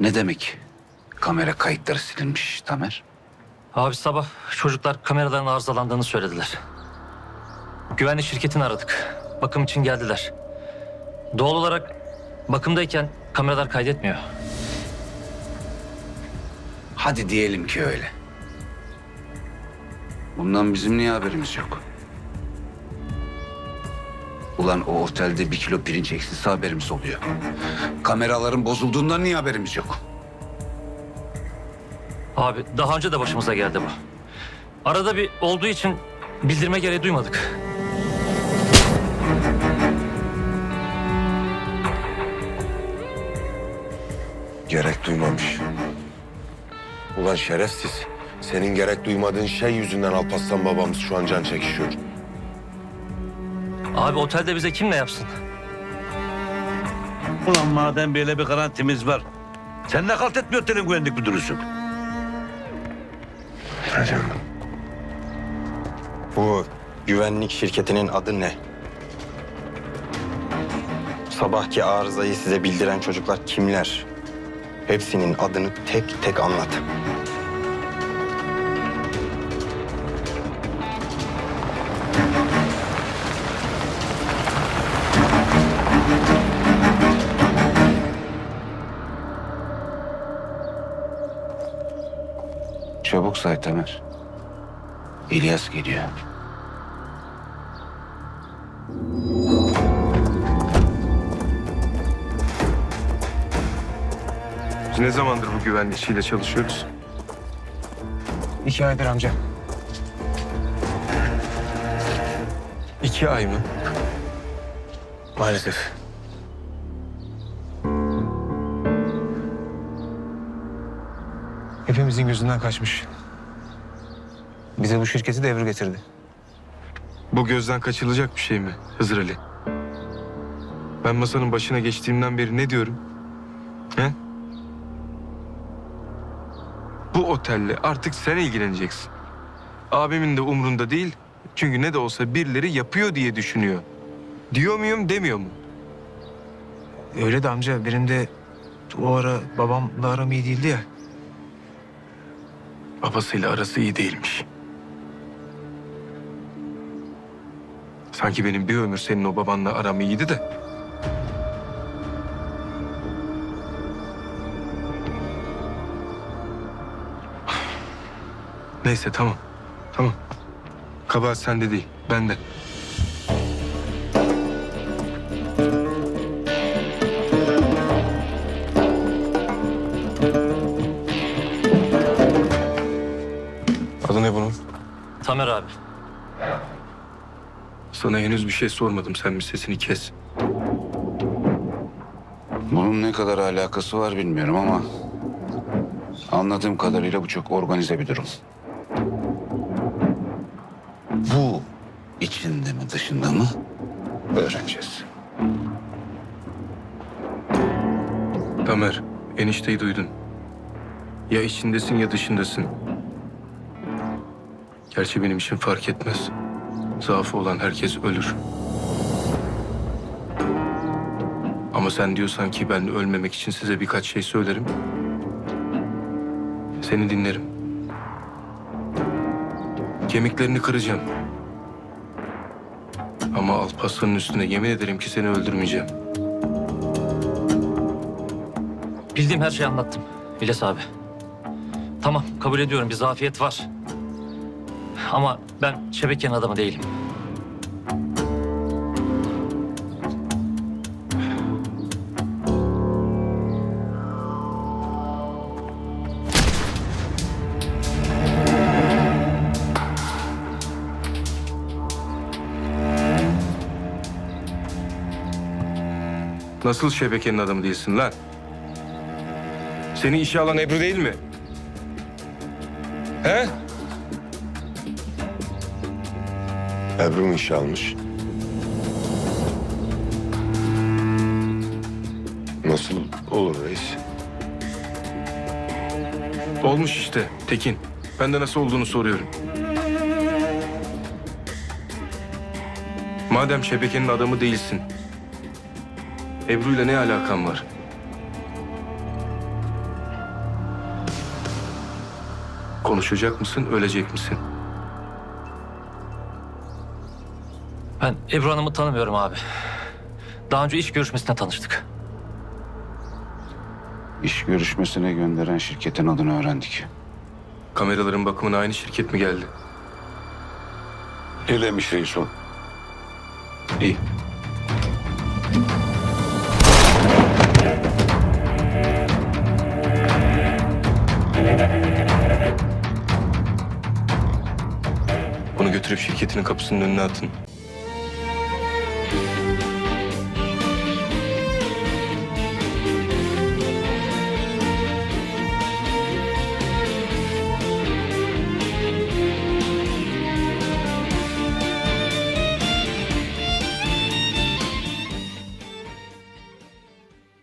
Ne demek? Kamera kayıtları silinmiş Tamer. Abi sabah çocuklar kameraların arızalandığını söylediler. Güvenlik şirketini aradık. Bakım için geldiler. Doğal olarak bakımdayken kameralar kaydetmiyor. Hadi diyelim ki öyle. Bundan bizim niye haberimiz yok? Ulan o otelde bir kilo pirinç eksilse haberimiz oluyor. Kameraların bozulduğundan niye haberimiz yok? Abi daha önce de başımıza geldi bu. Arada bir olduğu için bildirme gereği duymadık. Gerek duymamış. Ulan şerefsiz. Senin gerek duymadığın şey yüzünden Alparslan babamız şu an can çekişiyor. Abi otelde bize kim ne yapsın? Ulan madem böyle bir garantimiz var. Sen ne kalt etmiyor otelin güvenlik müdürüsün? Bu güvenlik şirketinin adı ne? Sabahki arızayı size bildiren çocuklar kimler? Hepsinin adını tek tek anlat. Çabuk say Tamer. İlyas geliyor. Biz ne zamandır bu güvenlikçiyle çalışıyoruz? İki aydır amca. İki ay mı? Maalesef. Hepimizin gözünden kaçmış. Bize bu şirketi de Ebru getirdi. Bu gözden kaçılacak bir şey mi Hızır Ali? Ben masanın başına geçtiğimden beri ne diyorum? He? Bu otelle artık sen ilgileneceksin. Abimin de umrunda değil. Çünkü ne de olsa birileri yapıyor diye düşünüyor. Diyor muyum demiyor mu? Öyle de amca benim de o ara babamla aram iyi değildi ya. Babasıyla arası iyi değilmiş. Sanki benim bir ömür senin o babanla aram iyiydi de. Neyse tamam. Tamam. Kabahat sende değil, bende. Tamer abi. Sana henüz bir şey sormadım. Sen bir sesini kes. Bunun ne kadar alakası var bilmiyorum ama... ...anladığım kadarıyla bu çok organize bir durum. Bu içinde mi dışında mı öğreneceğiz. Tamer, enişteyi duydun. Ya içindesin ya dışındasın. Gerçi benim için fark etmez. Zaafı olan herkes ölür. Ama sen diyorsan ki ben ölmemek için size birkaç şey söylerim. Seni dinlerim. Kemiklerini kıracağım. Ama Alparslan'ın üstüne yemin ederim ki seni öldürmeyeceğim. Bildiğim her şeyi anlattım İlyas abi. Tamam kabul ediyorum bir zafiyet var. Ama ben şebekenin adamı değilim. Nasıl şebekenin adamı değilsin lan? Seni işe alan Ebru değil mi? He? Ebru mu işe almış? Nasıl olur reis? Olmuş işte Tekin. Ben de nasıl olduğunu soruyorum. Madem şebekenin adamı değilsin. Ebru'yla ne alakan var? Konuşacak mısın, ölecek misin? Ben Ebru Hanım'ı tanımıyorum abi. Daha önce iş görüşmesinde tanıştık. İş görüşmesine gönderen şirketin adını öğrendik. Kameraların bakımına aynı şirket mi geldi? Öyleymiş reis o. İyi. Bunu götürüp şirketinin kapısının önüne atın.